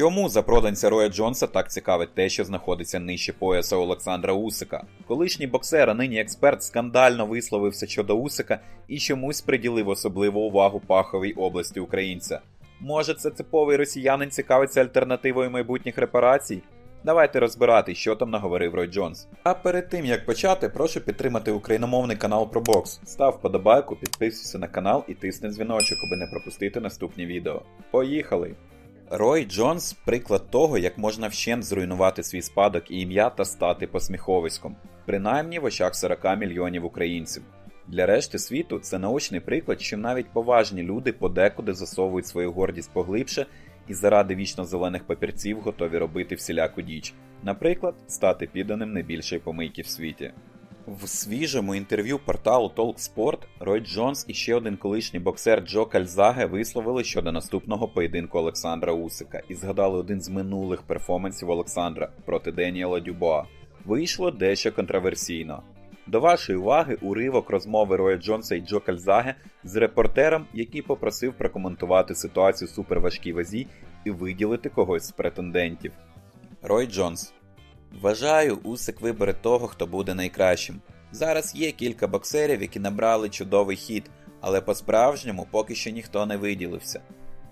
Чому запроданця Роя Джонса так цікавить те, що знаходиться нижче пояса Олександра Усика? Колишній боксер, а нині експерт, скандально висловився щодо Усика і чомусь приділив особливу увагу паховій області українця. Може, це типовий росіянин цікавиться альтернативою майбутніх репарацій? Давайте розбирати, що там наговорив Рой Джонс. А перед тим як почати, прошу підтримати україномовний канал про бокс. Став вподобайку, підписуйся на канал і тисни дзвіночок, аби не пропустити наступні відео. Поїхали! Рой Джонс приклад того, як можна вщент зруйнувати свій спадок і ім'я та стати посміховиськом, принаймні в очах 40 мільйонів українців. Для решти світу це наочний приклад, що навіть поважні люди подекуди засовують свою гордість поглибше і заради вічно зелених папірців готові робити всіляку діч, наприклад, стати підданим найбільшої помийки в світі. В свіжому інтерв'ю порталу TalkSport Рой Джонс і ще один колишній боксер Джо Кальзаге висловили щодо наступного поєдинку Олександра Усика і згадали один з минулих перформансів Олександра проти Деніела Дюбоа. Вийшло дещо контроверсійно. До вашої уваги уривок розмови Роя Джонса і Джо Кальзаге з репортером, який попросив прокоментувати ситуацію суперважкій вазі і виділити когось з претендентів. Рой Джонс Вважаю, Усик вибере того, хто буде найкращим. Зараз є кілька боксерів, які набрали чудовий хід, але по-справжньому поки що ніхто не виділився.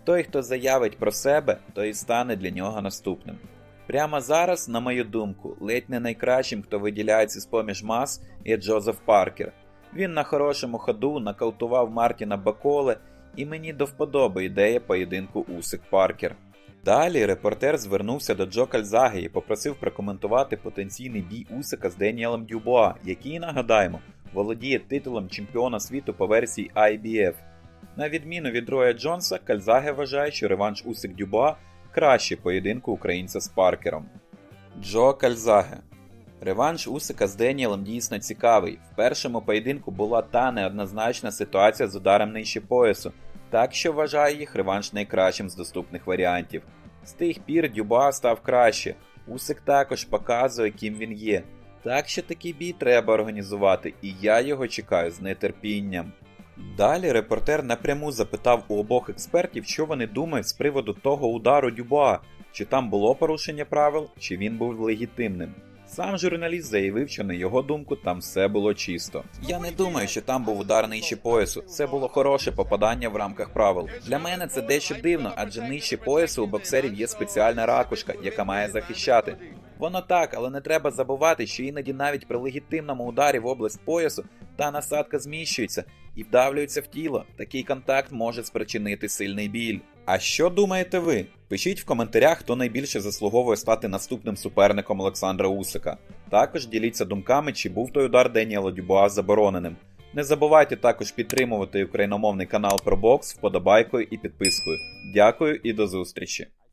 Той, хто заявить про себе, той і стане для нього наступним. Прямо зараз, на мою думку, ледь не найкращим, хто виділяється з поміж мас, є Джозеф Паркер. Він на хорошому ходу нокаутував Мартіна Баколе, і мені до вподоби ідея поєдинку Усик Паркер. Далі репортер звернувся до Джо Кальзаги і попросив прокоментувати потенційний бій Усика з Деніелем Дюбуа, який, нагадаємо, володіє титулом чемпіона світу по версії IBF. На відміну від Роя Джонса, Кальзаге вважає, що реванш Усик Дюбуа краще поєдинку українця з Паркером. Джо Кальзаге Реванш Усика з Деніелем дійсно цікавий. В першому поєдинку була та неоднозначна ситуація з ударом нижче поясу, так що вважає їх реванш найкращим з доступних варіантів. З тих пір Дюба став краще. Усик також показує, ким він є. Так що такий бій треба організувати, і я його чекаю з нетерпінням. Далі репортер напряму запитав у обох експертів, що вони думають з приводу того удару Дюбуа, чи там було порушення правил, чи він був легітимним. Сам журналіст заявив, що на його думку там все було чисто. Я не думаю, що там був удар нижче поясу. Це було хороше попадання в рамках правил. Для мене це дещо дивно, адже нижче поясу у боксерів є спеціальна ракушка, яка має захищати. Воно так, але не треба забувати, що іноді навіть при легітимному ударі в область поясу та насадка зміщується і вдавлюється в тіло. Такий контакт може спричинити сильний біль. А що думаєте ви? Пишіть в коментарях, хто найбільше заслуговує стати наступним суперником Олександра Усика. Також діліться думками, чи був той удар Деніела Дюбуа забороненим. Не забувайте також підтримувати україномовний канал про бокс вподобайкою і підпискою. Дякую і до зустрічі!